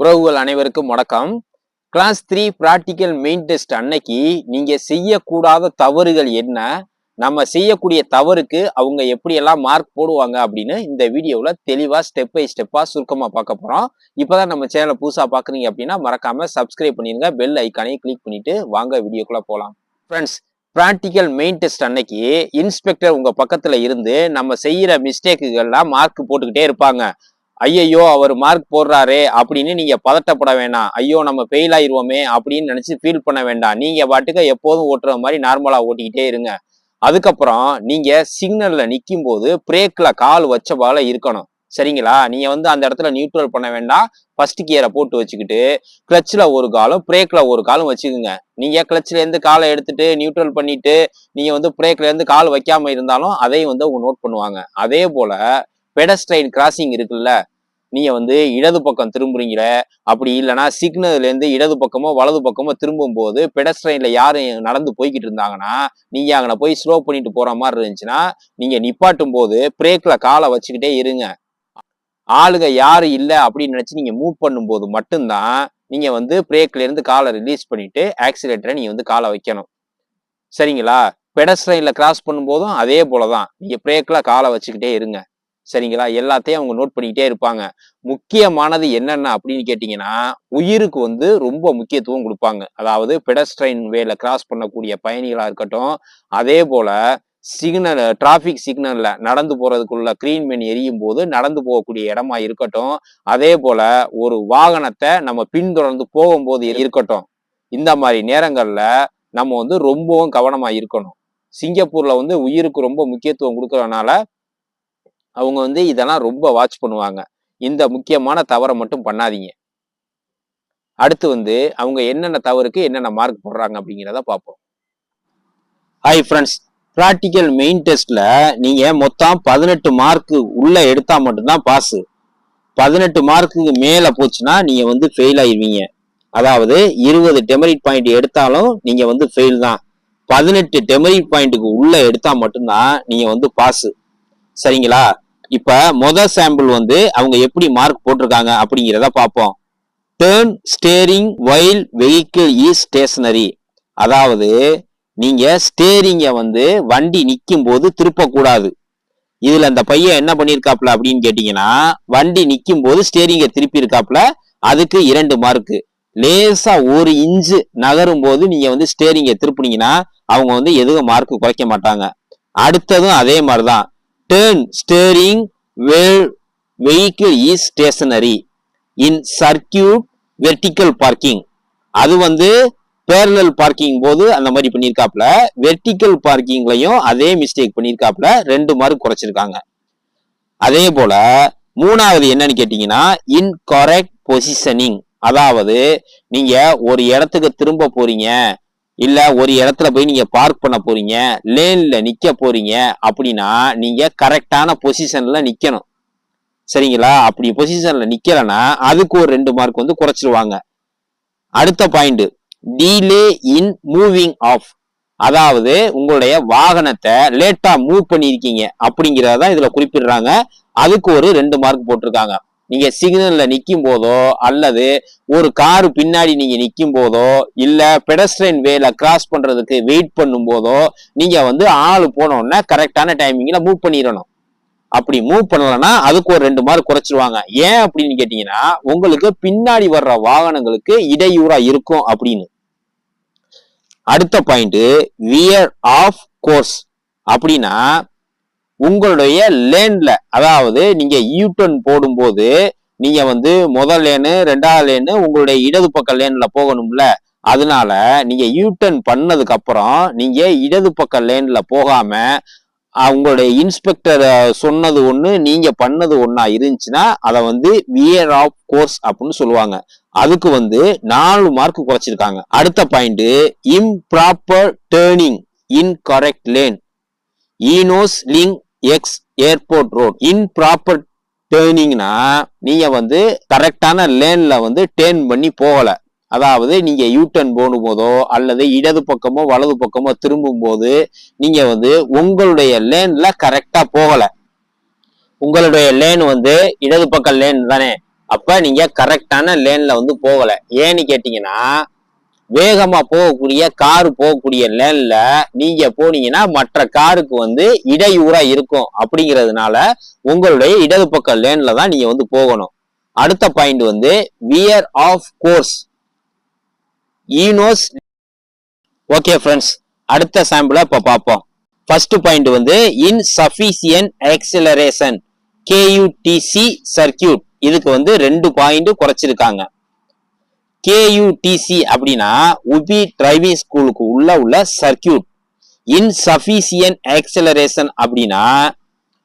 உறவுகள் அனைவருக்கும் வணக்கம். Class three practical main test அன்னைக்கு நீங்க செய்யக்கூடாத தவறுகள் என்ன? நம்ம செய்யக்கூடிய தவறுக்கு அவங்க எப்படியெல்லாம் மார்க் போடுவாங்க அப்படின்னு இந்த வீடியோவில் தெளிவாக ஸ்டெப் பை ஸ்டெப்பாக சுருக்கமாக பார்க்க போகிறோம் இப்போதான் நம்ம சேனலை புதுசாக பார்க்குறீங்க அப்படின்னா மறக்காம சப்ஸ்கிரைப் பண்ணிருங்க. பெல் ஐக்கானையும் கிளிக் பண்ணிட்டு வாங்க வீடியோக்குள்ளே போகலாம் ஃப்ரெண்ட்ஸ் ப்ராக்டிக்கல் மெயின் டெஸ்ட் அன்னைக்கு இன்ஸ்பெக்டர் உங்கள் பக்கத்தில் இருந்து நம்ம செய்கிற மிஸ்டேக்குகள்லாம் மார்க் போட்டுக்கிட்டே இருப்பாங்க. ஐயையோ அவர் மார்க் போடுறாரே அப்படின்னு நீங்க பதட்டப்பட வேண்டாம் ஐயோ நம்ம ஃபெயில் ஆயிடுவோமே அப்படின்னு நினைச்சு ஃபீல் பண்ண வேண்டாம். நீங்க பாட்டுக்க எப்போதும் ஓட்டுற மாதிரி நார்மலா ஓட்டிக்கிட்டே இருங்க. அதுக்கப்புறம் நீங்க சிக்னல்ல நிற்கும் போது பிரேக்ல கால் வச்ச போல இருக்கணும். சரிங்களா? நீங்க வந்து அந்த இடத்துல நியூட்ரல் பண்ண வேண்டாம். ஃபர்ஸ்ட் கியரை போட்டு வச்சுக்கிட்டு கிளச்சில் ஒரு காலும் பிரேக்ல ஒரு காலும் வச்சுக்கோங்க. நீங்க கிளச்சில இருந்து காலை எடுத்துட்டு நியூட்ரல் பண்ணிட்டு நீங்க வந்து பிரேக்ல இருந்து கால் வைக்காம இருந்தாலும் அதையும் வந்து அவங்க நோட் பண்ணுவாங்க. அதே போல பெடஸ்ட்ரைன் கிராசிங் இருக்குல்ல நீங்கள் வந்து இடது பக்கம் திரும்புறீங்கள அப்படி இல்லைன்னா சிக்னல்ல இருந்து இடது பக்கமோ வலது பக்கமோ திரும்பும் போது பெடஸ்ட்ரைன்ல யாரும் நடந்து போய்கிட்டு இருந்தாங்கன்னா நீங்கள் அங்கே போய் ஸ்லோ பண்ணிட்டு போகிற மாதிரி இருந்துச்சுன்னா நீங்கள் நிப்பாட்டும் போது பிரேக்கில் காலை வச்சுக்கிட்டே இருங்க. ஆளுங்க யார் இல்லை அப்படின்னு நினச்சி நீங்கள் மூவ் பண்ணும்போது மட்டும்தான் நீங்கள் வந்து பிரேக்லேருந்து காலை ரிலீஸ் பண்ணிவிட்டு ஆக்சிலேட்டரை நீங்கள் வந்து காலை வைக்கணும். சரிங்களா? பெடஸ்ட்ரெயினில் கிராஸ் பண்ணும்போதும் அதே போலதான். நீங்கள் பிரேக்கில் காலை வச்சுக்கிட்டே இருங்க. சரிங்களா? எல்லாத்தையும் அவங்க நோட் பண்ணிக்கிட்டே இருப்பாங்க. முக்கியமானது என்னென்ன அப்படின்னு கேட்டிங்கன்னா உயிருக்கு வந்து ரொம்ப முக்கியத்துவம் கொடுப்பாங்க. அதாவது பெடஸ்ட்ரைன் வேல கிராஸ் பண்ணக்கூடிய பயணிகளாக இருக்கட்டும் அதே போல் சிக்னல் டிராஃபிக் சிக்னலில் நடந்து போகிறதுக்குள்ள க்ரீன் மென் எரியும் போது நடந்து போகக்கூடிய இடமா இருக்கட்டும் அதே போல் ஒரு வாகனத்தை நம்ம பின்தொடர்ந்து போகும்போது இருக்கட்டும். இந்த மாதிரி நேரங்களில் நம்ம வந்து ரொம்பவும் கவனமாக இருக்கணும். சிங்கப்பூரில் வந்து உயிருக்கு ரொம்ப முக்கியத்துவம் கொடுக்கறதுனால அவங்க வந்து இதெல்லாம் ரொம்ப வாட்ச் பண்ணுவாங்க. இந்த முக்கியமான தவறை மட்டும் பண்ணாதீங்க. அடுத்து வந்து அவங்க என்னென்ன தவறுக்கு என்னென்ன மார்க் போடுறாங்க அப்படிங்கிறத பார்ப்போம். ஹாய் ஃப்ரெண்ட்ஸ் ப்ராக்டிக்கல் மெயின் டெஸ்ட்ல நீங்க மொத்தம் பதினெட்டு மார்க்கு உள்ள எடுத்தா மட்டும்தான் பாஸ் பதினெட்டு மார்க்குக்கு மேல போச்சுன்னா நீங்க வந்து ஃபெயில் ஆயிடுவீங்க அதாவது இருபது டெமரிட் பாயிண்ட் எடுத்தாலும் நீங்க வந்து ஃபெயில் தான். பதினெட்டு டெமரிட் பாயிண்ட்டுக்கு உள்ள எடுத்தா மட்டும்தான் நீங்க வந்து பாஸ் சரிங்களா? இப்ப மொதல் சாம்பிள் வந்து அவங்க எப்படி மார்க் போட்டிருக்காங்க அப்படிங்கிறத பார்ப்போம். Turn steering while vehicle is stationary அதாவது நீங்க ஸ்டேரிங்க வந்து வண்டி நிற்கும் போது திருப்பக்கூடாது. இதுல அந்த பையன் என்ன பண்ணியிருக்காப்ல அப்படின்னு கேட்டீங்கன்னா வண்டி நிற்கும் போது ஸ்டேரிங்க திருப்பி இருக்காப்ல அதுக்கு இரண்டு மார்க்கு லேசா ஒரு இன்ச்சு நகரும் போது நீங்க வந்து ஸ்டேரிங்க திருப்புனீங்கன்னா அவங்க வந்து எதுவும் மார்க் குறைக்க மாட்டாங்க. அடுத்ததும் அதே மாதிரிதான். Turn steering while vehicle is stationary in circuit vertical parking அது வந்து பேரலல் பார்க்கிங் போது அந்த மாதிரி பண்ணியிருக்காப்புல. வெர்டிக்கல் பார்க்கிங்லையும் அதே மிஸ்டேக் பண்ணியிருக்காப்புல. ரெண்டு மார்க் குறைச்சிருக்காங்க. அதே போல மூணாவது என்னன்னு கேட்டீங்கன்னா இன்கரெக்ட் பொசிஷனிங் அதாவது நீங்க ஒரு இடத்துக்கு திரும்ப போறீங்க. இல்லை ஒரு இடத்துல போய் நீங்கள் பார்க் பண்ண போகிறீங்க லேனில் நிற்க போகிறீங்க அப்படின்னா நீங்கள் கரெக்டான பொசிஷனில் நிற்கணும் சரிங்களா? அப்படி பொசிஷனில் நிற்கலைன்னா அதுக்கு ஒரு ரெண்டு மார்க் வந்து குறைச்சிருவாங்க. அடுத்த point delay in moving off அதாவது உங்களுடைய வாகனத்தை லேட்டாக மூவ் பண்ணியிருக்கீங்க அப்படிங்கிறத இதில் குறிப்பிடுறாங்க. அதுக்கு ஒரு ரெண்டு மார்க் போட்டிருக்காங்க. நீங்க சிக்னல்ல நிற்கும் போதோ அல்லது ஒரு கார் பின்னாடி நீங்க நிற்கும் போதோ இல்ல பெடஸ்ட்ரைன் வேல கிராஸ் பண்றதுக்கு வெயிட் பண்ணும் போதோ நீங்க வந்து ஆள் போனோடனே கரெக்டான டைமிங்ல மூவ் பண்ணிடணும். அப்படி மூவ் பண்ணலன்னா அதுக்கு ஒரு ரெண்டு மார்க் குறைச்சிருவாங்க. ஏன் அப்படின்னு கேட்டீங்கன்னா உங்களுக்கு பின்னாடி வர்ற வாகனங்களுக்கு இடையூறா இருக்கும் அப்படின்னு. அடுத்த பாயிண்ட் வியர் ஆஃப் கோர்ஸ் அப்படின்னா உங்களுடைய லேன்ல அதாவது நீங்க யூட்டன் போடும்போது நீங்க வந்து முதல் லேனு ரெண்டாவது லேனு உங்களுடைய இடது பக்க லேன்ல போகணும்ல. அதனால நீங்க யூட்டன் பண்ணதுக்கு அப்புறம் நீங்க இடது பக்க லேன்ல போகாம உங்களுடைய இன்ஸ்பெக்டர் சொன்னது ஒண்ணு நீங்க பண்ணது ஒன்னா இருந்துச்சுன்னா அதை வந்து வியர் ஆஃப் கோர்ஸ் அப்படின்னு சொல்லுவாங்க. அதுக்கு வந்து நாலு மார்க் குறைச்சிருக்காங்க. அடுத்த point improper turning in correct lane ஈனோஸ் லிங் எக்ஸ் ஏர்போர்ட் ரோட் இன் ப்ராப்பர் டேர்னிங்னா நீங்க வந்து கரெக்டான லேன்ல வந்து டேர்ன் பண்ணி போகல. அதாவது நீங்க யூ டர்ன் போடும் போதோ அல்லது இடது பக்கமோ வலது பக்கமோ திரும்பும் போது நீங்க வந்து உங்களுடைய லேன்ல கரெக்டா போகல. உங்களுடைய லேன் வந்து இடது பக்கம் லேன் தானே. அப்ப நீங்க கரெக்டான லேன்ல வந்து போகல. ஏன்னு கேட்டீங்கன்னா வேகமா போகக்கூடிய காரு போகக்கூடிய லேன்ல நீங்க போனீங்கன்னா மற்ற காருக்கு வந்து இடையூறா இருக்கும் அப்படிங்கிறதுனால உங்களுடைய இடது பக்க லேன்ல தான் நீங்க வந்து போகணும். அடுத்த பாயிண்ட் வந்து வியர் ஆஃப் கோர்ஸ் ஈனோஸ் ஓகே ஃப்ரெண்ட்ஸ் அடுத்த சாம்பிளை இப்போ பார்ப்போம். ஃபர்ஸ்ட் பாயிண்ட் வந்து இன்சஃபிசியன்ட் ஆக்சிலரேஷன் கேயூடிசி சர்க்கியூட் இதுக்கு வந்து ரெண்டு பாயிண்ட் குறைச்சிருக்காங்க. கேயூடிசி அப்படின்னா உபி டிரைவிங் ஸ்கூலுக்கு உள்ள உள்ள சர்க்கியூட் இன்சஃபிசியன்ட் ஆக்சிலரேஷன் அப்படின்னா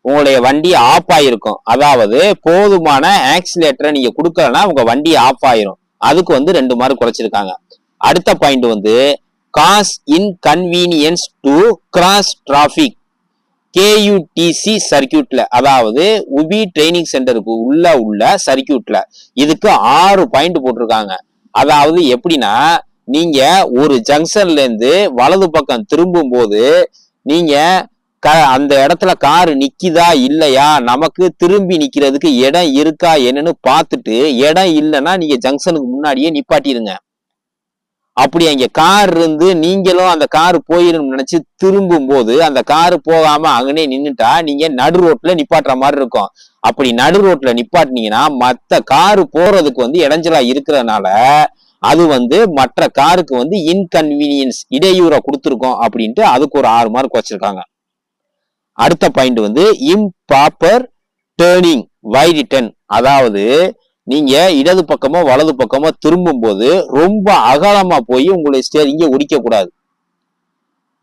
உங்களுடைய வண்டி ஆஃப் ஆயிருக்கும். அதாவது போதுமான ஆக்சிலேட்டரை நீங்க கொடுக்கலன்னா உங்க வண்டி ஆஃப் ஆயிரும். அதுக்கு வந்து ரெண்டு மார்க் குறைச்சிருக்காங்க. அடுத்த பாயிண்ட் வந்து cause inconvenience to cross traffic கேயூடிசி சர்க்கியூட்ல அதாவது உபி ட்ரைனிங் சென்டருக்கு உள்ள உள்ள சர்க்கியூட்ல இதுக்கு ஆறு பாயிண்ட் போட்டிருக்காங்க. அதாவது எப்படின்னா நீங்க ஒரு ஜங்ஷன்ல இருந்து வலது பக்கம் திரும்பும் போது நீங்க க- அந்த இடத்துல கார் நிக்குதா இல்லையா நமக்கு திரும்பி நிக்கிறதுக்கு இடம் இருக்கா என்னன்னு பார்த்துட்டு இடம் இல்லைன்னா நீங்க ஜங்ஷனுக்கு முன்னாடியே நிப்பாட்டிடுங்க. அப்படி அங்க கார் இருந்து நீங்களும் அந்த கார் போயிடும் நினைச்சு திரும்பும் போது அந்த கார் போகாம அங்கனே நின்னுட்டா நீங்க நடு ரோட்ல நிப்பாட்டுற மாதிரி இருக்கும். அப்படி நடு ரோட்ல நிப்பாட்டினீங்கன்னா மற்ற கார் போறதுக்கு வந்து இடைஞ்சலா இருக்கிறதுனால அது வந்து மற்ற காருக்கு வந்து இன்கன்வீனியன்ஸ் இடையூற கொடுத்துருக்கோம் அப்படின்ட்டு அதுக்கு ஒரு ஆறு மார்க் வச்சிருக்காங்க. அடுத்த பாயிண்ட் வந்து இம்பாப்பர் டேர்னிங் வைட் டென் அதாவது நீங்க இடது பக்கமோ வலது பக்கமோ திரும்பும் போது ரொம்ப அகலமா போய் உங்களுடைய ஸ்டேரிங்க ஒடிக்க கூடாது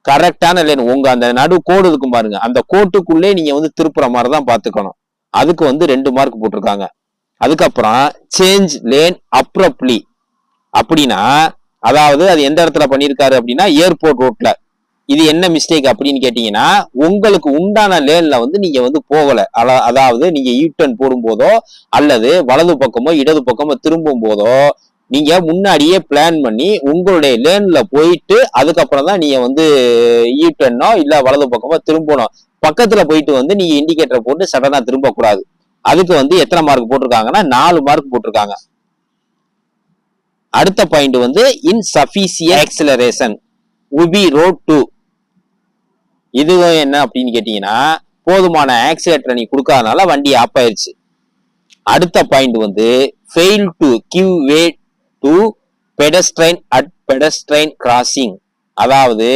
கரெக்டான லைன் உங்க அந்த நடு கோடு இருக்கும் பாருங்க. அந்த கோட்டுக்குள்ளே நீங்க வந்து திருப்புற மாதிரி தான் பாத்துக்கணும் அதுக்கு வந்து ரெண்டு மார்க் போட்டிருக்காங்க. அதுக்கப்புறம் சேஞ்ச் லேன் அப்ரப்லி அப்படின்னா அதாவது அது எந்த இடத்துல பண்ணியிருக்காரு அப்படின்னா ஏர்போர்ட் ரோட்ல இது என்ன மிஸ்டேக் அப்படின்னு கேட்டீங்கன்னா உங்களுக்கு உண்டான லேன்ல வந்து நீங்க வந்து போகல. அதாவது நீங்க யூட்டன் போடும் போதோ அல்லது வலது பக்கமோ இடது பக்கமோ திரும்பும் போதோ நீங்க முன்னாடியே பிளான் பண்ணி உங்களுடைய லேன்ல போயிட்டு அதுக்கப்புறம் தான் நீங்க வந்து யூட்டனோ இல்ல வலது பக்கமோ திரும்பணும். பக்கத்துல போயிட்டு வந்து நீங்க இண்டிகேட்டரை போட்டு சடனா திரும்ப கூடாது அதுக்கு வந்து எத்தனை மார்க் போட்டிருக்காங்கன்னா நாலு மார்க் போட்டிருக்காங்க. அடுத்த பாயிண்ட் வந்து இன்சஃபிசியன் ஆக்சிலரேஷன் உபி ரோட் டூ இது என்ன அப்படின்னு கேட்டீங்கன்னா போதுமான ஆக்சிலேட்டரை நீ கொடுக்காதனால வண்டி ஆப் ஆயிடுச்சு அடுத்த பாயிண்ட் வந்து fail to give way to pedestrian at pedestrian crossing அதாவது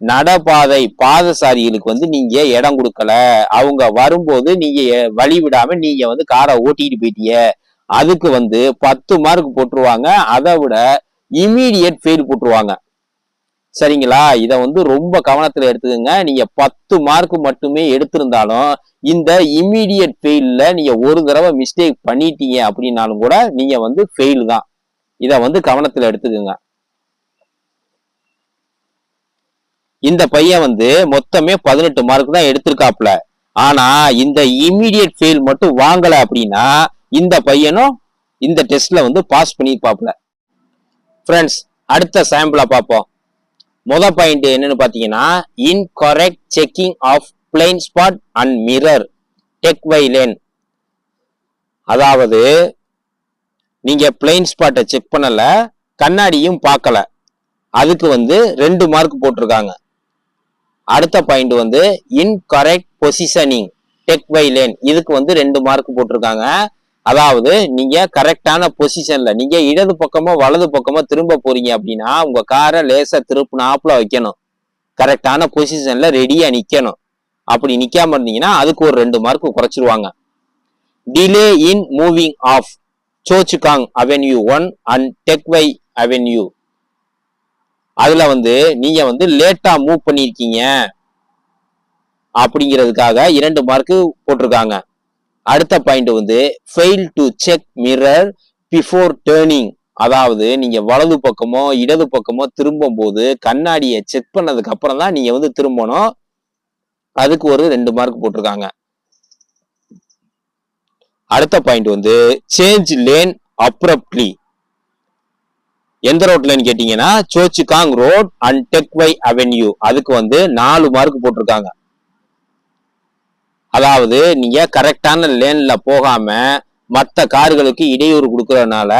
நடபாதை பாதசாரிகளுக்கு வந்து நீங்க இடம் கொடுக்கல. அவங்க வரும்போது நீங்க வழி விடாம நீங்க வந்து காரை ஓட்டிட்டு போயிட்டீங்க. அதுக்கு வந்து பத்து மார்க் போட்டுருவாங்க. அதை விட இமீடியட் ஃபெயில் போட்டுருவாங்க. சரிங்களா? இதை வந்து ரொம்ப கவனத்துல எடுத்துக்கோங்க. நீங்க பத்து மார்க் மட்டுமே எடுத்திருந்தாலும் இந்த இமீடியட் ஃபெயிலில் நீங்க ஒரு தடவை மிஸ்டேக் பண்ணிட்டீங்க அப்படின்னாலும் கூட நீங்க வந்து ஃபெயில் தான். இதை வந்து கவனத்துல எடுத்துக்கோங்க. இந்த பையன் வந்து மொத்தமே பதினெட்டு மார்க் தான் எடுத்திருக்காப்ல ஆனா இந்த இமீடியட் ஃபெயில் மட்டும் வாங்கல அப்படின்னா இந்த பையனும் இந்த டெஸ்ட்ல வந்து பாஸ் பண்ணிருப்பாப்ல ஃப்ரெண்ட்ஸ் அடுத்த சாம்பிளா பார்ப்போம். முத பாயிண்ட் என்னன்னு பாத்தீங்கன்னா incorrect checking of blind spot and mirror tech lane அதாவது நீங்க பிளைன் ஸ்பாட்டை செக் பண்ணல கண்ணாடியும் பார்க்கல அதுக்கு வந்து ரெண்டு மார்க் போட்டிருக்காங்க. அடுத்த பாயிண்ட் வந்து இன்கரெக்ட் பொசிஷனிங் டெக் லேன் இதுக்கு வந்து ரெண்டு மார்க் போட்டிருக்காங்க. அதாவது நீங்க கரெக்டான பொசிஷன்ல நீங்க இடது பக்கமோ வலது பக்கமோ திரும்ப போறீங்க அப்படின்னா உங்க காரை லேசா திருப்புனாப்புல வைக்கணும். கரெக்டான பொசிஷன்ல ரெடியா நிக்கணும். அப்படி நிக்காம இருந்தீங்கன்னா அதுக்கு ஒரு ரெண்டு மார்க் குறைச்சிருவாங்க. டிலே இன் மூவிங் ஆஃப் சோச்சுகாங் அவென்யூ ஒன் அண்ட் டெக்வை அவென்யூ அதுல வந்து நீங்க வந்து லேட்டா மூவ் பண்ணியிருக்கீங்க அப்படிங்கிறதுக்காக இரண்டு மார்க்கு போட்டிருக்காங்க. அடுத்த பாயிண்ட் வந்து fail to check mirror before turning அதாவது நீங்க வலது பக்கமோ இடது பக்கமோ திரும்பும் போது கண்ணாடியை செக் பண்ணதுக்கு அப்புறம் தான் நீங்க வந்து திரும்பணும். அதுக்கு ஒரு ரெண்டு மார்க் போட்டிருக்காங்க. அடுத்த பாயிண்ட் வந்து சேஞ்ச் லேன் அப்ரப்ட்லி எந்த ரோட்லன்னு கேட்டீங்கன்னா சோச்சுகாங் ரோட் அண்ட் டெக்வை அவென்யூ அதுக்கு வந்து நாலு மார்க் போட்டிருக்காங்க. அதாவது நீங்க கரெக்டான லேன்ல போகாம மற்ற கார்களுக்கு இடையூறு கொடுக்கறதுனால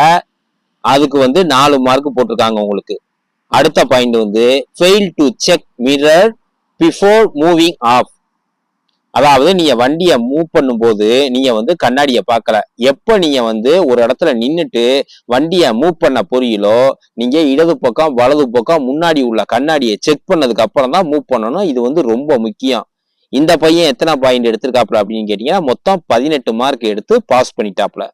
அதுக்கு வந்து நாலு மார்க் போட்டிருக்காங்க உங்களுக்கு. அடுத்த பாயிண்ட் வந்து fail to check mirror before moving off அதாவது நீங்க வண்டியை மூவ் பண்ணும்போது நீங்க வந்து கண்ணாடியை பார்க்கல. எப்ப நீங்க வந்து ஒரு இடத்துல நின்றுட்டு வண்டியை மூவ் பண்ண பொறியிலோ நீங்க இடது பக்கம் வலது பக்கம் முன்னாடி உள்ள கண்ணாடியை செக் பண்ணதுக்கு அப்புறம் தான் மூவ் பண்ணணும். இது வந்து ரொம்ப முக்கியம். இந்த பையன் எத்தனை பாயிண்ட் எடுத்திருக்காப்ல அப்படின்னு கேட்டீங்கன்னா மொத்தம் பதினெட்டு மார்க் எடுத்து பாஸ் பண்ணிட்டாப்ல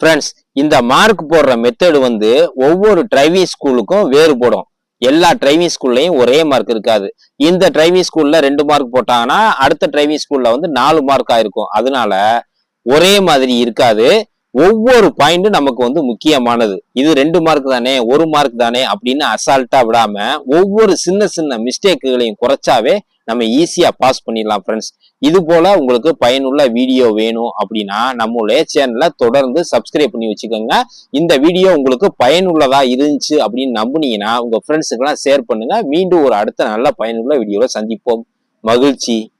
ஃப்ரெண்ட்ஸ் இந்த மார்க் போடுற மெத்தடு வந்து ஒவ்வொரு டிரைவிங் ஸ்கூலுக்கும் வேறுபடும். எல்லா டிரைவிங் ஸ்கூல்லையும் ஒரே மார்க் இருக்காது. இந்த டிரைவிங் ஸ்கூல்ல ரெண்டு மார்க் போட்டாங்கன்னா அடுத்த டிரைவிங் ஸ்கூல்ல வந்து நாலு மார்க் ஆயிருக்கும். அதனால ஒரே மாதிரி இருக்காது. ஒவ்வொரு பாயிண்ட்டும் நமக்கு வந்து முக்கியமானது. இது ரெண்டு மார்க் தானே ஒரு மார்க் தானே அப்படின்னு அசால்ட்டா விடாம ஒவ்வொரு சின்ன சின்ன மிஸ்டேக்குகளையும் குறைச்சாவே நம்ம ஈஸியா பாஸ் பண்ணிடலாம் ஃப்ரெண்ட்ஸ் இது போல உங்களுக்கு பயனுள்ள வீடியோ வேணும் அப்படின்னா நம்மளுடைய சேனலை தொடர்ந்து சப்ஸ்கிரைப் பண்ணி வச்சுக்கோங்க. இந்த வீடியோ உங்களுக்கு பயனுள்ளதா இருந்துச்சு அப்படின்னு நம்புனீங்கன்னா உங்க ஃப்ரெண்ட்ஸுக்கெல்லாம் ஷேர் பண்ணுங்க. மீண்டும் ஒரு அடுத்த நல்ல பயனுள்ள வீடியோவில் சந்திப்போம். மகிழ்ச்சி.